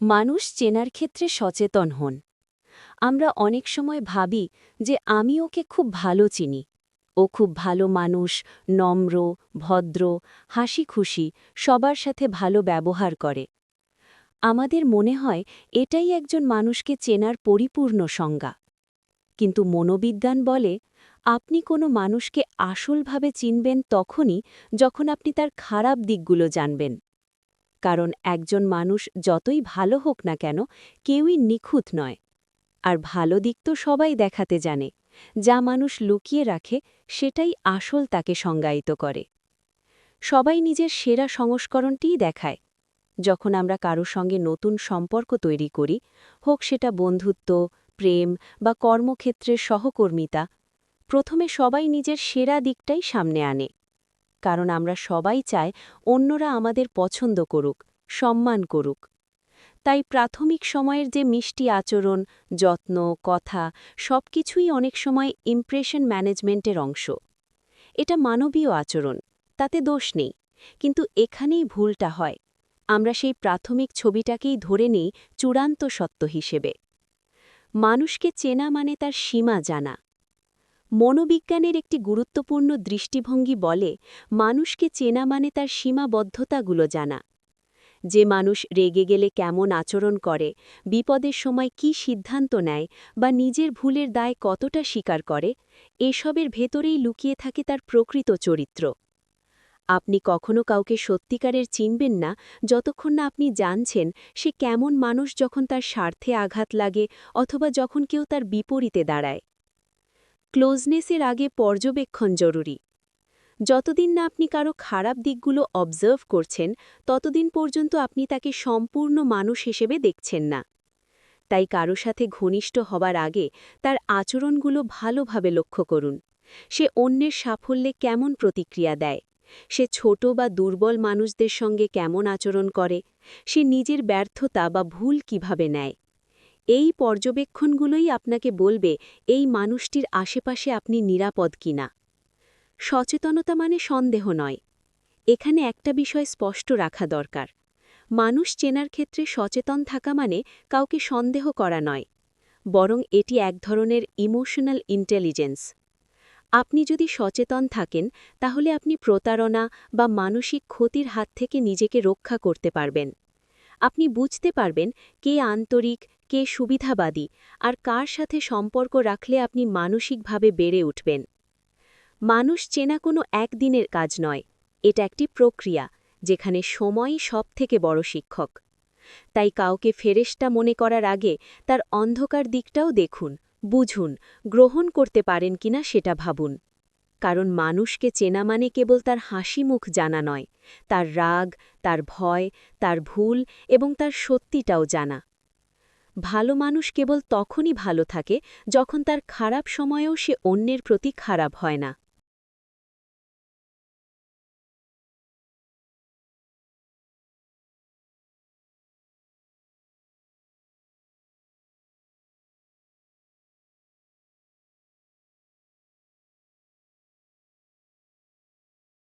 মানুষ চেনার ক্ষেত্রে সচেতন হন। আমরা অনেক সময় ভাবি যে আমি ওকে খুব ভালো চিনি। ও খুব ভালো মানুষ, নম্র, ভদ্র হাসি খুশি সবার সাথে ভালো ব্যবহার করে। আমাদের মনে হয় এটাই একজন মানুষকে চেনার পরিপূর্ণ সংজ্ঞা। কিন্তু মনোবিজ্ঞান বলে, আপনি কোনো মানুষকে আসলভাবে চিনবেন তখনই যখন আপনি তার খারাপ দিকগুলো জানবেন। কারণ একজন মানুষ যতই ভালো হোক না কেন, কেউই নিখুঁত নয়। আর ভালো দিক তো সবাই দেখাতে জানে। যা মানুষ লুকিয়ে রাখে, সেটাই আসল তাকে সংজ্ঞায়িত করে। সবাই নিজের সেরা সংস্করণটিই দেখায়। যখন আমরা কারও সঙ্গে নতুন সম্পর্ক তৈরি করি, হোক সেটা বন্ধুত্ব, প্রেম বা কর্মক্ষেত্রের সহকর্মিতা, প্রথমে সবাই নিজের সেরা দিকটাই সামনে আনে। কারণ আমরা সবাই চাই অন্যরা আমাদের পছন্দ করুক, সম্মান করুক। তাই প্রাথমিক সময়ের যে মিষ্টি আচরণ, যত্ন, কথা, সবকিছুই অনেক সময় ইমপ্রেশন ম্যানেজমেন্টের অংশ। এটা মানবীয় আচরণ, তাতে দোষ নেই, কিন্তু এখানেই ভুলটা হয়। আমরা সেই প্রাথমিক ছবিটাকেই ধরে নেই চূড়ান্ত সত্য হিসেবে। মানুষকে চেনা মানে তার সীমা জানা। মনোবিজ্ঞানের একটি গুরুত্বপূর্ণ দৃষ্টিভঙ্গি বলে মানুষকে চেনা মানে তার সীমাবদ্ধতাগুলো জানা। যে মানুষ রেগে গেলে কেমন আচরণ করে, বিপদের সময় কি সিদ্ধান্ত নেয় বা নিজের ভুলের দায় কতটা স্বীকার করে, এসবের ভেতরেই লুকিয়ে থাকে তার প্রকৃত চরিত্র। আপনি কখনো কাউকে সত্যিকারের চিনবেন না, যতক্ষণ না আপনি জানছেন সে কেমন মানুষ যখন তার স্বার্থে আঘাত লাগে অথবা যখন কেউ তার বিপরীতে দাঁড়ায়। ক্লোজনেসের আগে পর্যবেক্ষণ জরুরি। যতদিন না আপনি কারও খারাপ দিকগুলো অবজার্ভ করছেন, ততদিন পর্যন্ত আপনি তাকে সম্পূর্ণ মানুষ হিসেবে দেখছেন না। তাই কারও সাথে ঘনিষ্ঠ হবার আগে তার আচরণগুলো ভালোভাবে লক্ষ্য করুন। সে অন্যের সাফল্যে কেমন প্রতিক্রিয়া দেয়? সে ছোট বা দুর্বল মানুষদের সঙ্গে কেমন আচরণ করে? সে নিজের ব্যর্থতা বা ভুল কীভাবে নেয়? এই পর্যবেক্ষণগুলোই আপনাকে বলবে, এই মানুষটির আশেপাশে আপনি নিরাপদ কিনা। সচেতনতা মানে সন্দেহ নয়। এখানে একটা বিষয় স্পষ্ট রাখা দরকার। মানুষ চেনার ক্ষেত্রে সচেতন থাকা মানে কাউকে সন্দেহ করা নয়, বরং এটি এক ধরনের ইমোশনাল ইন্টেলিজেন্স। আপনি যদি সচেতন থাকেন, তাহলে আপনি প্রতারণা বা মানসিক ক্ষতির হাত থেকে নিজেকে রক্ষা করতে পারবেন। আপনি বুঝতে পারবেন কে আন্তরিক কে সুবিধাবাদী আর কার সাথে সম্পর্ক রাখলে আপনি মানসিকভাবে বেড়ে উঠবেন। মানুষ চেনা কোনো একদিনের কাজ নয়, এটা একটি প্রক্রিয়া, যেখানে সময়ই সবথেকে বড় শিক্ষক। তাই কাউকে ফেরেস্টা মনে করার আগে তার অন্ধকার দিকটাও দেখুন, বুঝুন, গ্রহণ করতে পারেন কিনা সেটা ভাবুন। কারণ মানুষকে চেনা মানে কেবল তার হাসি মুখ জানা নয়, তার রাগ, তার ভয়, তার ভুল এবং তার সত্যিটাও জানা। ভালো মানুষ কেবল তখনই ভালো থাকে যখন তার খারাপ সময়েও সে অন্যের প্রতি খারাপ হয় না।